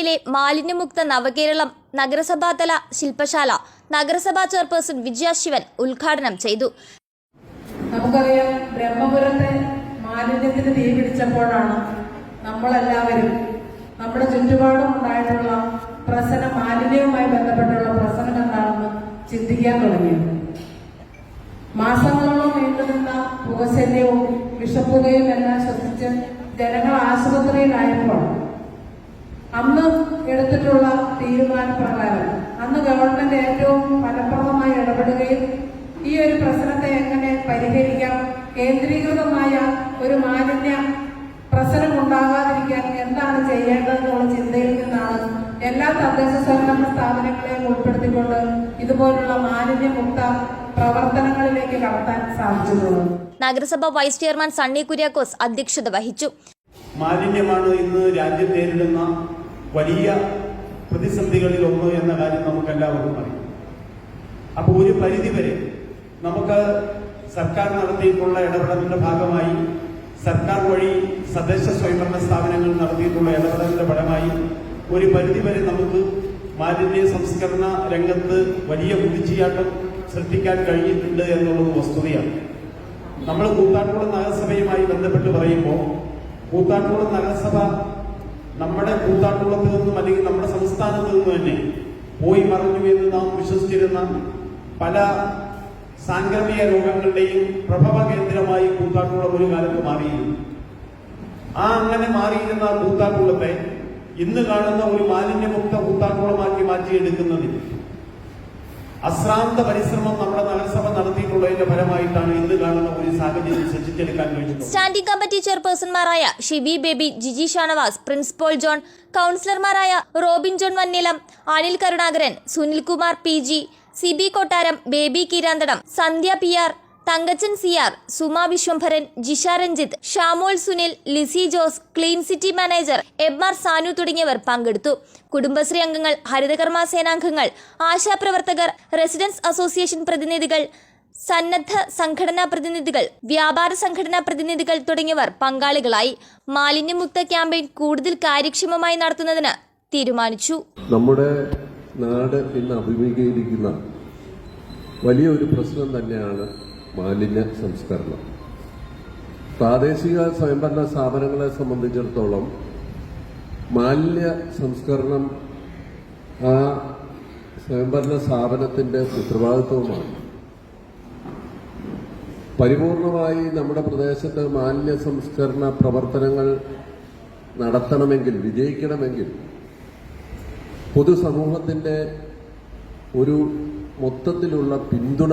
ജില്ലയിലെ മാലിന്യമുക്ത നവകേരളം നഗരസഭാതല ശില്പശാല നഗരസഭാ ചെയർപേഴ്സൺ വിജയ ശിവൻ ഉദ്ഘാടനം ചെയ്തു. നമുക്കറിയാം ബ്രഹ്മപുരത്തെ മാലിന്യത്തിന് തീ പിടിച്ചപ്പോഴാണ് നമ്മളെല്ലാവരും നമ്മുടെ ചുറ്റുപാടും ഉണ്ടായിട്ടുള്ള പ്രശ്ന മാലിന്യവുമായി ബന്ധപ്പെട്ടുള്ള പ്രശ്നം എന്താണെന്ന് ചിന്തിക്കാൻ തുടങ്ങിയത് മാസങ്ങളോളം നീണ്ടുനിന്ന പുകശല്യവും വിഷപ്പുകയും എല്ലാം ശ്വസിച്ച് ജനങ്ങൾ ആശുപത്രിയിലായപ്പോൾ അന്ന് എടുത്തിട്ടുള്ള തീരുമാനപ്രകാരം അന്ന് ഗവൺമെന്റ് ഏറ്റവും ഫലപ്രദമായി ഇടപെടുകയും ഈ ഒരു പ്രശ്നത്തെ എങ്ങനെ പരിഹരിക്കാം കേന്ദ്രീകൃതമായ ഒരു മാലിന്യ പ്രശ്നം ഉണ്ടാകാതിരിക്കാൻ എന്താണ് ചെയ്യേണ്ടതെന്നുള്ള ചിന്തയിൽ നിന്നാണ് എല്ലാ തദ്ദേശ സ്വയംഭരണ സ്ഥാപനങ്ങളെയും ഉൾപ്പെടുത്തിക്കൊണ്ട് ഇതുപോലുള്ള മാലിന്യമുക്ത പ്രവർത്തനങ്ങളിലേക്ക് കടത്താൻ സാധിച്ചിട്ടുള്ളത് നഗരസഭ വൈസ് ചെയർമാൻ സണ്ണി കുര്യാക്കോസ് അധ്യക്ഷത വഹിച്ചു. മാലിന്യമാണ് ഇന്ന് രാജ്യം നേരിടുന്ന വലിയ പ്രതിസന്ധികളിൽ ഒന്ന് എന്ന കാര്യം നമുക്ക് എല്ലാവർക്കും അറിയാം. അപ്പോൾ ഒരു പരിധിവരെ നമുക്ക് സർക്കാർ നടത്തിയിട്ടുള്ള ഇടപെടലിന്റെ ഭാഗമായി സർക്കാർ വഴി തദ്ദേശ സ്വയംഭരണ സ്ഥാപനങ്ങൾ നടത്തിയിട്ടുള്ള ഇടപെടലിന്റെ ഫലമായി ഒരു പരിധിവരെ നമുക്ക് മാലിന്യ സംസ്കരണ രംഗത്ത് വലിയ കുതിച്ചുചാട്ടം സൃഷ്ടിക്കാൻ കഴിഞ്ഞിട്ടുണ്ട് എന്നുള്ളത് വസ്തുതയാണ്. നമ്മൾ കൂത്താട്ടുകുളം നഗരസഭയുമായി ബന്ധപ്പെട്ട് പറയുമ്പോൾ കൂത്താട്ടുകുളം നഗരസഭ നമ്മുടെ കൂത്താട്ടുകുളത്ത് നിന്നും അല്ലെങ്കിൽ നമ്മുടെ സംസ്ഥാനത്ത് നിന്നും തന്നെ പോയി മറഞ്ഞു എന്ന് നാം വിശ്വസിച്ചിരുന്ന പല സാംക്രമിക രോഗങ്ങളുടെയും പ്രഭവ കേന്ദ്രമായി കൂത്താട്ടുകുളം ഒരു കാലത്ത് മാറിയിരുന്നു. ആ അങ്ങനെ മാറിയിരുന്ന ആ കൂത്താട്ടുകുളത്തെ ഇന്ന് കാണുന്ന ഒരു മാലിന്യമുക്ത കൂത്താട്ടുകുളമാക്കി മാറ്റിയെടുക്കുന്നതിന് അശ്രാന്ത പരിശ്രമം നമ്മുടെ നഗരസഭ നടത്തിയിട്ടുള്ളതിന്റെ ഫലമായിട്ടാണ് ഇന്ന് കാണുന്ന ഒരു സാഹചര്യം സൃഷ്ടിച്ചെടുക്കാൻ കഴിഞ്ഞത്. സ്റ്റാൻഡിംഗ് കമ്മിറ്റി ചെയർപേഴ്സൺമാരായ ഷിബി ബേബി ജിജി ഷാനവാസ് പ്രിൻസിപ്പൽ ജോൺ കൗൺസിലർമാരായ Robin John Vannilam Anil Karunakaran Sunilkumar P G Sibi Kottaram Baby Keeranthadam Sandhya P R Thankachan C R Suma Viswambharan Jisha Ranjith Shamol Sunil Lissy Jose clean city manager M R Sanu തുടങ്ങിയവർ പങ്കെടുത്തു. കുടുംബശ്രീ അംഗങ്ങൾ ഹരിതകർമ്മ സേനാംഗങ്ങൾ ആശാപ്രവർത്തകർ residence association പ്രതിനിധികൾ സന്നദ്ധ സംഘടനാ പ്രതിനിധികൾ വ്യാപാര സംഘടനാ പ്രതിനിധികൾ തുടങ്ങിയവർ പങ്കാളികളായി. മാലിന്യമുക്ത ക്യാമ്പയിൻ കൂടുതൽ കാര്യക്ഷമമായി നടത്തുന്നതിന് തീരുമാനിച്ചു. നമ്മുടെ നാട് ഇന്ന് അഭിമുഖീകരിക്കുന്ന വലിയ ഒരു പ്രശ്നം തന്നെയാണ് മാലിന്യ സംസ്കരണം. പ്രാദേശിക സ്വയംഭരണ സ്ഥാപനങ്ങളെ സംബന്ധിച്ചിടത്തോളം മാലിന്യ സംസ്കരണം ആ സ്വയംഭരണ സ്ഥാപനത്തിന്റെ ഉത്തരവാദിത്വമാണ് പരിപൂർണമായി നമ്മുടെ പ്രദേശത്ത് മാലിന്യ സംസ്കരണ പ്രവർത്തനങ്ങൾ നടത്തണമെങ്കിൽ വിജയിക്കണമെങ്കിൽ പൊതുസമൂഹത്തിന്റെ ഒരു മൊത്തത്തിലുള്ള പിന്തുണ